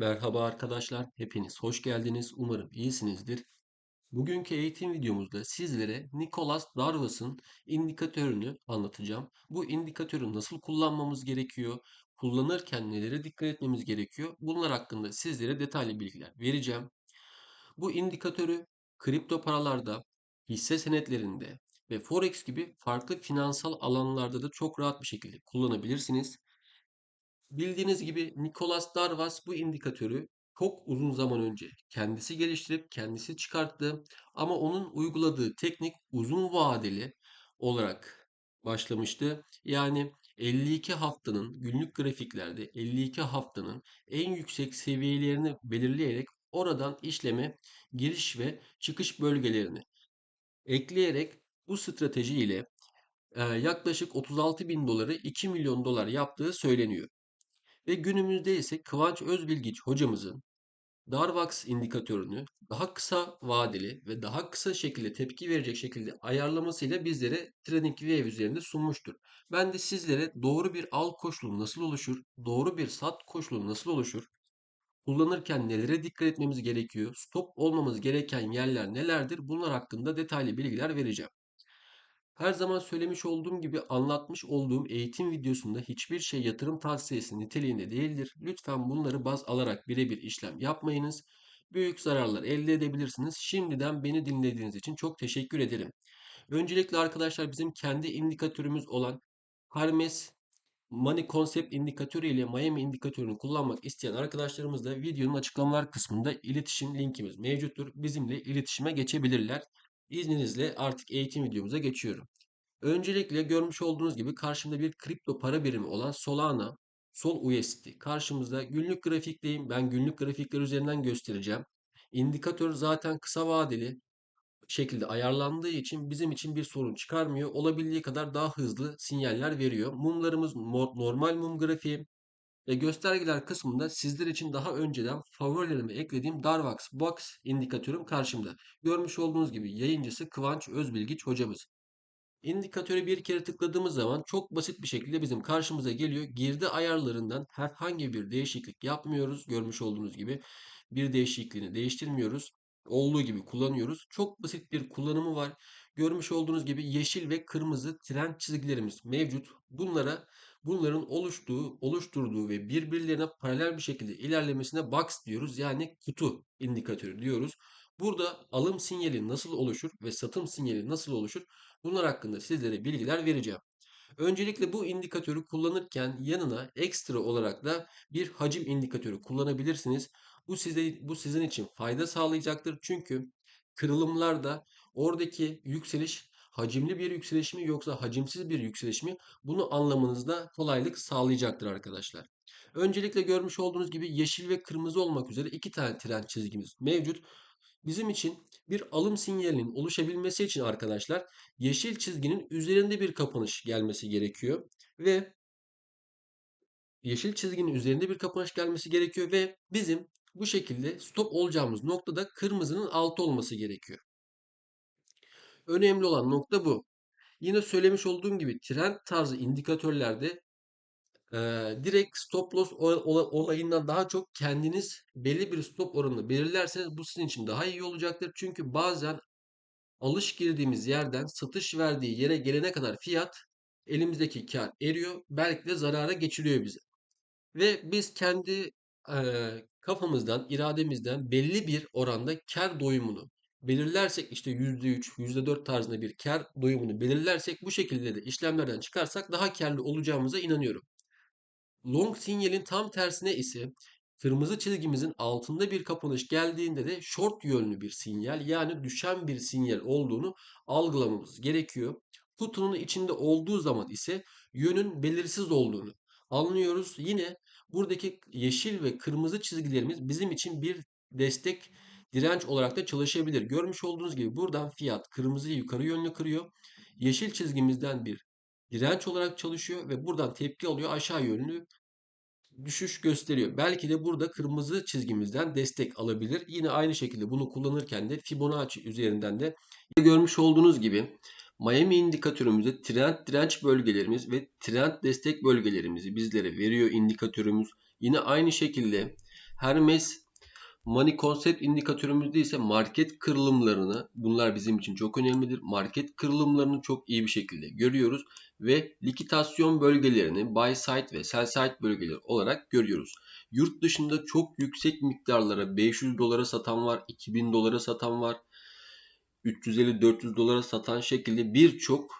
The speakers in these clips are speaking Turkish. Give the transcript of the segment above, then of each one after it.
Merhaba arkadaşlar, hepiniz hoş geldiniz. Umarım iyisinizdir. Bugünkü eğitim videomuzda sizlere Nicholas Darvas'ın indikatörünü anlatacağım. Bu indikatörü nasıl kullanmamız gerekiyor? Kullanırken nelere dikkat etmemiz gerekiyor? Bunlar hakkında sizlere detaylı bilgiler vereceğim. Bu indikatörü kripto paralarda, hisse senetlerinde ve forex gibi farklı finansal alanlarda da çok rahat bir şekilde kullanabilirsiniz. Bildiğiniz gibi Nicholas Darvas bu indikatörü çok uzun zaman önce kendisi geliştirip kendisi çıkarttı. Ama onun uyguladığı teknik uzun vadeli olarak başlamıştı. Yani 52 haftanın günlük grafiklerde 52 haftanın en yüksek seviyelerini belirleyerek oradan işleme giriş ve çıkış bölgelerini ekleyerek bu strateji ile yaklaşık 36 bin doları 2 milyon dolar yaptığı söyleniyor. Ve günümüzde ise Kıvanç Özbilgiç hocamızın Darvax indikatörünü daha kısa vadeli ve daha kısa şekilde tepki verecek şekilde ayarlamasıyla bizlere TradingView üzerinde sunmuştur. Ben de sizlere doğru bir al koşulu nasıl oluşur, doğru bir sat koşulu nasıl oluşur, kullanırken nelere dikkat etmemiz gerekiyor, stop olmamız gereken yerler nelerdir bunlar hakkında detaylı bilgiler vereceğim. Her zaman söylemiş olduğum gibi anlatmış olduğum eğitim videosunda hiçbir şey yatırım tavsiyesi niteliğinde değildir. Lütfen bunları baz alarak birebir işlem yapmayınız. Büyük zararlar elde edebilirsiniz. Şimdiden beni dinlediğiniz için çok teşekkür ederim. Öncelikle arkadaşlar bizim kendi indikatörümüz olan Hermes Money Concept indikatörü ile Miami indikatörünü kullanmak isteyen arkadaşlarımız da videonun açıklamalar kısmında iletişim linkimiz mevcuttur. Bizimle iletişime geçebilirler. İzninizle artık eğitim videomuza geçiyorum. Öncelikle görmüş olduğunuz gibi karşımda bir kripto para birimi olan Solana, Sol USD. Karşımızda günlük grafikteyim. Ben günlük grafikler üzerinden göstereceğim. İndikatör zaten kısa vadeli şekilde ayarlandığı için bizim için bir sorun çıkarmıyor. Olabildiği kadar daha hızlı sinyaller veriyor. Mumlarımız normal mum grafiği ve göstergeler kısmında sizler için daha önceden favorilerime eklediğim Darvax Box indikatörüm karşımda. Görmüş olduğunuz gibi yayıncısı Kıvanç Özbilgiç hocamız. İndikatörü bir kere tıkladığımız zaman çok basit bir şekilde bizim karşımıza geliyor. Girdi ayarlarından herhangi bir değişiklik yapmıyoruz. Görmüş olduğunuz gibi bir değişikliğini değiştirmiyoruz. Olduğu gibi kullanıyoruz. Çok basit bir kullanımı var. Görmüş olduğunuz gibi yeşil ve kırmızı trend çizgilerimiz mevcut. Bunlara bunların oluştuğu, oluşturduğu ve birbirlerine paralel bir şekilde ilerlemesine box diyoruz. Yani kutu indikatörü diyoruz. Burada alım sinyali nasıl oluşur ve satım sinyali nasıl oluşur? Bunlar hakkında sizlere bilgiler vereceğim. Öncelikle bu indikatörü kullanırken yanına ekstra olarak da bir hacim indikatörü kullanabilirsiniz. Bu size bu sizin için fayda sağlayacaktır. Çünkü kırılımlarda oradaki yükseliş hacimli bir yükseliş mi yoksa hacimsiz bir yükseliş mi bunu anlamanızda kolaylık sağlayacaktır arkadaşlar. Öncelikle görmüş olduğunuz gibi yeşil ve kırmızı olmak üzere iki tane trend çizgimiz mevcut. Bizim için bir alım sinyalinin oluşabilmesi için arkadaşlar yeşil çizginin üzerinde bir kapanış gelmesi gerekiyor ve yeşil çizginin üzerinde bir kapanış gelmesi gerekiyor ve bizim bu şekilde stop olacağımız noktada kırmızının altı olması gerekiyor. Önemli olan nokta bu. Yine söylemiş olduğum gibi trend tarzı indikatörlerde e, direkt stop loss olayından daha çok kendiniz belli bir stop oranını belirlerseniz bu sizin için daha iyi olacaktır. Çünkü bazen alış girdiğimiz yerden satış verdiği yere gelene kadar fiyat elimizdeki kar eriyor. Belki de zarara geçiriyor bizi. Ve biz kendi e, kafamızdan, irademizden belli bir oranda kar doyumunu belirlersek işte %3, %4 tarzında bir kar doyumunu belirlersek bu şekilde de işlemlerden çıkarsak daha karlı olacağımıza inanıyorum. Long sinyalin tam tersine ise kırmızı çizgimizin altında bir kapanış geldiğinde de short yönlü bir sinyal yani düşen bir sinyal olduğunu algılamamız gerekiyor. Kutunun içinde olduğu zaman ise yönün belirsiz olduğunu anlıyoruz. Yine buradaki yeşil ve kırmızı çizgilerimiz bizim için bir destek direnç olarak da çalışabilir. Görmüş olduğunuz gibi buradan fiyat kırmızıyı yukarı yönlü kırıyor. Yeşil çizgimizden bir direnç olarak çalışıyor ve buradan tepki alıyor aşağı yönlü düşüş gösteriyor. Belki de burada kırmızı çizgimizden destek alabilir. Yine aynı şekilde bunu kullanırken de Fibonacci üzerinden de görmüş olduğunuz gibi Miami indikatörümüzde trend direnç bölgelerimiz ve trend destek bölgelerimizi bizlere veriyor indikatörümüz. Yine aynı şekilde Hermes Money Concept indikatörümüzde ise market kırılımlarını, bunlar bizim için çok önemlidir. Market kırılımlarını çok iyi bir şekilde görüyoruz ve likitasyon bölgelerini buy side ve sell side bölgeleri olarak görüyoruz. Yurt dışında çok yüksek miktarlara 500 dolara satan var, 2000 dolara satan var, 350-400 dolara satan şekilde birçok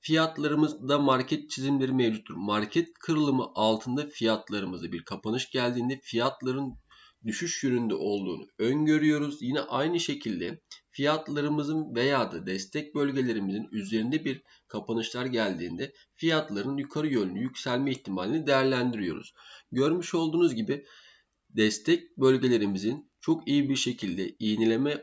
fiyatlarımızda market çizimleri mevcuttur. Market kırılımı altında fiyatlarımızda bir kapanış geldiğinde fiyatların düşüş yönünde olduğunu öngörüyoruz. Yine aynı şekilde fiyatlarımızın veya da destek bölgelerimizin üzerinde bir kapanışlar geldiğinde fiyatların yukarı yönlü yükselme ihtimalini değerlendiriyoruz. Görmüş olduğunuz gibi destek bölgelerimizin çok iyi bir şekilde iğneleme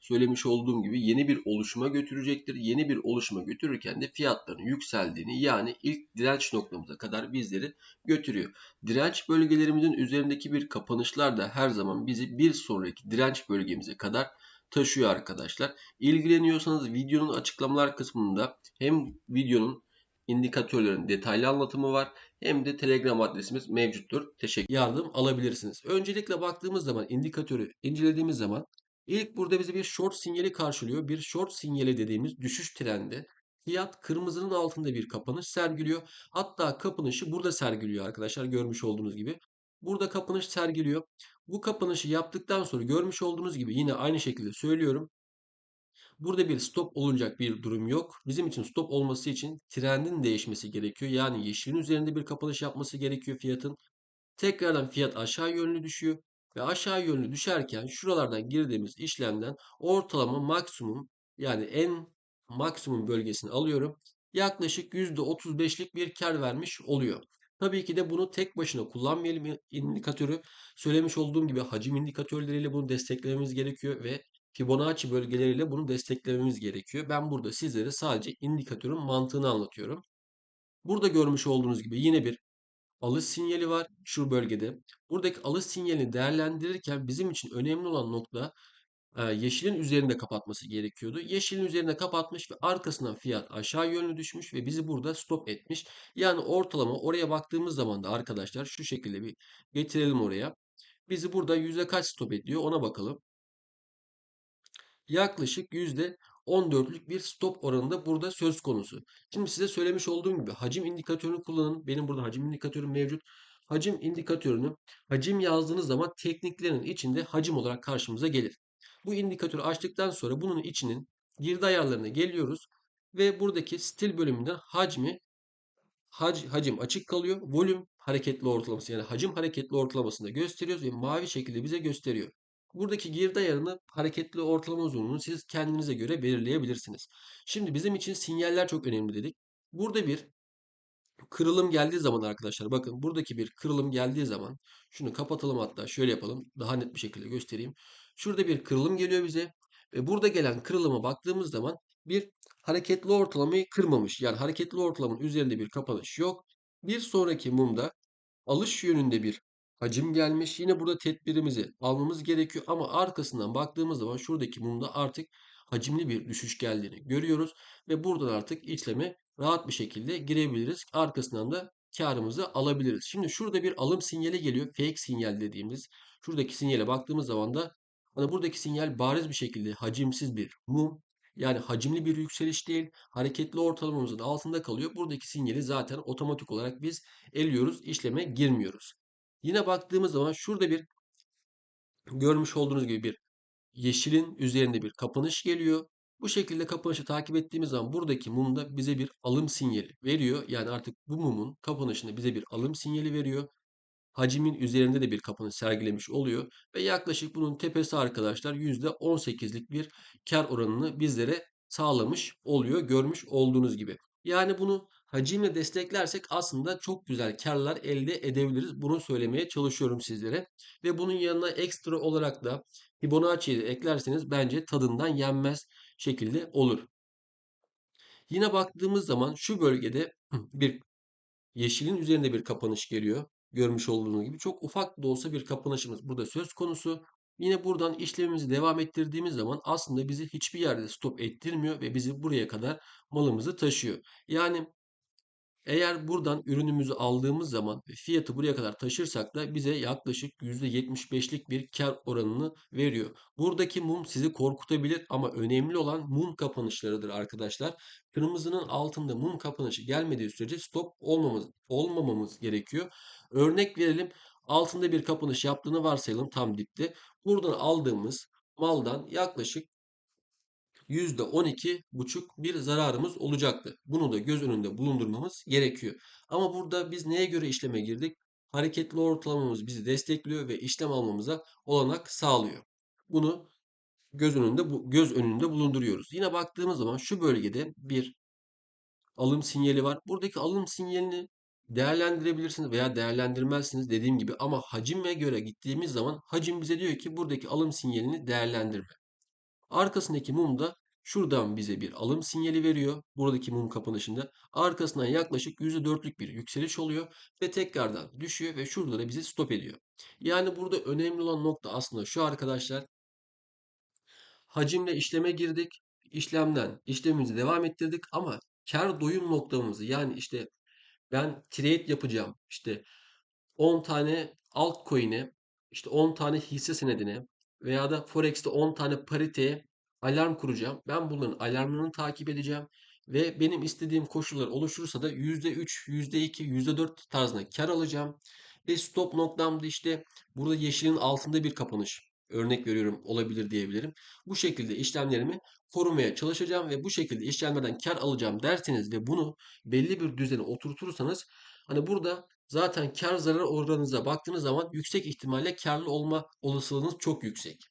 söylemiş olduğum gibi yeni bir oluşuma götürecektir. Yeni bir oluşuma götürürken de fiyatların yükseldiğini yani ilk direnç noktamıza kadar bizleri götürüyor. Direnç bölgelerimizin üzerindeki bir kapanışlar da her zaman bizi bir sonraki direnç bölgemize kadar taşıyor arkadaşlar. İlgileniyorsanız videonun açıklamalar kısmında hem videonun indikatörlerin detaylı anlatımı var hem de Telegram adresimiz mevcuttur. Teşekkür yardım alabilirsiniz. Öncelikle baktığımız zaman indikatörü incelediğimiz zaman İlk burada bizi bir short sinyali karşılıyor. Bir short sinyali dediğimiz düşüş trendi. Fiyat kırmızının altında bir kapanış sergiliyor. Hatta kapanışı burada sergiliyor arkadaşlar görmüş olduğunuz gibi. Burada kapanış sergiliyor. Bu kapanışı yaptıktan sonra görmüş olduğunuz gibi yine aynı şekilde söylüyorum. Burada bir stop olacak bir durum yok. Bizim için stop olması için trendin değişmesi gerekiyor. Yani yeşilin üzerinde bir kapanış yapması gerekiyor fiyatın. Tekrardan fiyat aşağı yönlü düşüyor ve aşağı yönlü düşerken şuralardan girdiğimiz işlemden ortalama maksimum yani en maksimum bölgesini alıyorum. Yaklaşık %35'lik bir kar vermiş oluyor. Tabii ki de bunu tek başına kullanmayalım indikatörü. Söylemiş olduğum gibi hacim indikatörleriyle bunu desteklememiz gerekiyor ve Fibonacci bölgeleriyle bunu desteklememiz gerekiyor. Ben burada sizlere sadece indikatörün mantığını anlatıyorum. Burada görmüş olduğunuz gibi yine bir alış sinyali var şu bölgede. Buradaki alış sinyalini değerlendirirken bizim için önemli olan nokta yeşilin üzerinde kapatması gerekiyordu. Yeşilin üzerinde kapatmış ve arkasından fiyat aşağı yönlü düşmüş ve bizi burada stop etmiş. Yani ortalama oraya baktığımız zaman da arkadaşlar şu şekilde bir getirelim oraya. Bizi burada yüzde kaç stop ediyor ona bakalım. Yaklaşık yüzde 14'lük bir stop oranında burada söz konusu. Şimdi size söylemiş olduğum gibi hacim indikatörünü kullanın. Benim burada hacim indikatörüm mevcut. Hacim indikatörünü hacim yazdığınız zaman tekniklerin içinde hacim olarak karşımıza gelir. Bu indikatörü açtıktan sonra bunun içinin girdi ayarlarına geliyoruz ve buradaki stil bölümünden hacmi hac, hacim açık kalıyor. Volüm hareketli ortalaması yani hacim hareketli ortalamasını gösteriyoruz ve mavi şekilde bize gösteriyor. Buradaki girdi ayarını hareketli ortalama uzunluğunu siz kendinize göre belirleyebilirsiniz. Şimdi bizim için sinyaller çok önemli dedik. Burada bir kırılım geldiği zaman arkadaşlar bakın buradaki bir kırılım geldiği zaman şunu kapatalım hatta şöyle yapalım daha net bir şekilde göstereyim. Şurada bir kırılım geliyor bize ve burada gelen kırılıma baktığımız zaman bir hareketli ortalamayı kırmamış. Yani hareketli ortalamanın üzerinde bir kapanış yok. Bir sonraki mumda alış yönünde bir hacim gelmiş. Yine burada tedbirimizi almamız gerekiyor ama arkasından baktığımız zaman şuradaki mumda artık hacimli bir düşüş geldiğini görüyoruz ve buradan artık işleme rahat bir şekilde girebiliriz. Arkasından da karımızı alabiliriz. Şimdi şurada bir alım sinyali geliyor. Fake sinyal dediğimiz. Şuradaki sinyale baktığımız zaman da hani buradaki sinyal bariz bir şekilde hacimsiz bir mum. Yani hacimli bir yükseliş değil. Hareketli ortalamamızın altında kalıyor. Buradaki sinyali zaten otomatik olarak biz eliyoruz. işleme girmiyoruz. Yine baktığımız zaman şurada bir görmüş olduğunuz gibi bir yeşilin üzerinde bir kapanış geliyor. Bu şekilde kapanışı takip ettiğimiz zaman buradaki mum da bize bir alım sinyali veriyor. Yani artık bu mumun kapanışında bize bir alım sinyali veriyor. hacimin üzerinde de bir kapanış sergilemiş oluyor ve yaklaşık bunun tepesi arkadaşlar %18'lik bir kar oranını bizlere sağlamış oluyor görmüş olduğunuz gibi. Yani bunu hacimle desteklersek aslında çok güzel karlar elde edebiliriz. Bunu söylemeye çalışıyorum sizlere. Ve bunun yanına ekstra olarak da Fibonacci'yi eklerseniz bence tadından yenmez şekilde olur. Yine baktığımız zaman şu bölgede bir yeşilin üzerinde bir kapanış geliyor. Görmüş olduğunuz gibi çok ufak da olsa bir kapanışımız burada söz konusu. Yine buradan işlemimizi devam ettirdiğimiz zaman aslında bizi hiçbir yerde stop ettirmiyor ve bizi buraya kadar malımızı taşıyor. Yani eğer buradan ürünümüzü aldığımız zaman fiyatı buraya kadar taşırsak da bize yaklaşık %75'lik bir kar oranını veriyor. Buradaki mum sizi korkutabilir ama önemli olan mum kapanışlarıdır arkadaşlar. Kırmızının altında mum kapanışı gelmediği sürece stop olmamız, olmamamız gerekiyor. Örnek verelim altında bir kapanış yaptığını varsayalım tam dipte. Buradan aldığımız maldan yaklaşık %12,5 bir zararımız olacaktı. Bunu da göz önünde bulundurmamız gerekiyor. Ama burada biz neye göre işleme girdik? Hareketli ortalamamız bizi destekliyor ve işlem almamıza olanak sağlıyor. Bunu göz önünde bu göz önünde bulunduruyoruz. Yine baktığımız zaman şu bölgede bir alım sinyali var. Buradaki alım sinyalini değerlendirebilirsiniz veya değerlendirmezsiniz dediğim gibi ama hacime göre gittiğimiz zaman hacim bize diyor ki buradaki alım sinyalini değerlendirme. Arkasındaki mum da şuradan bize bir alım sinyali veriyor. Buradaki mum kapanışında. Arkasından yaklaşık %4'lük bir yükseliş oluyor ve tekrardan düşüyor ve şurada da bizi stop ediyor. Yani burada önemli olan nokta aslında şu arkadaşlar. Hacimle işleme girdik. İşlemden işlemimizi devam ettirdik ama kar doyum noktamızı yani işte ben trade yapacağım. İşte 10 tane altcoin'e, işte 10 tane hisse senedine veya da Forex'te 10 tane pariteye alarm kuracağım. Ben bunların alarmlarını takip edeceğim ve benim istediğim koşullar oluşursa da %3, %2, %4 tarzında kar alacağım. Ve stop noktamda işte burada yeşilin altında bir kapanış örnek veriyorum olabilir diyebilirim. Bu şekilde işlemlerimi korumaya çalışacağım ve bu şekilde işlemlerden kar alacağım derseniz ve bunu belli bir düzene oturtursanız hani burada zaten kar zarar oranınıza baktığınız zaman yüksek ihtimalle karlı olma olasılığınız çok yüksek.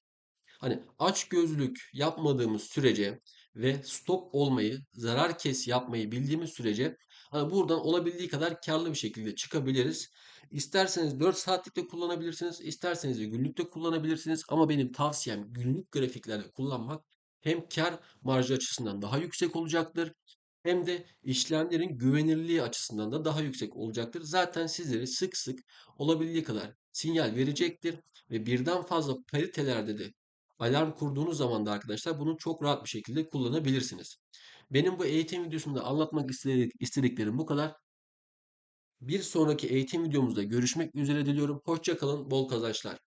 Hani aç gözlük yapmadığımız sürece ve stop olmayı, zarar kes yapmayı bildiğimiz sürece hani buradan olabildiği kadar karlı bir şekilde çıkabiliriz. İsterseniz 4 saatlikte kullanabilirsiniz, isterseniz de günlükte kullanabilirsiniz ama benim tavsiyem günlük grafiklerde kullanmak hem kar marjı açısından daha yüksek olacaktır hem de işlemlerin güvenilirliği açısından da daha yüksek olacaktır. Zaten sizlere sık sık olabildiği kadar sinyal verecektir ve birden fazla paritelerde de alarm kurduğunuz zaman da arkadaşlar bunu çok rahat bir şekilde kullanabilirsiniz. Benim bu eğitim videosunda anlatmak istediklerim bu kadar. Bir sonraki eğitim videomuzda görüşmek üzere diliyorum. Hoşçakalın, bol kazançlar.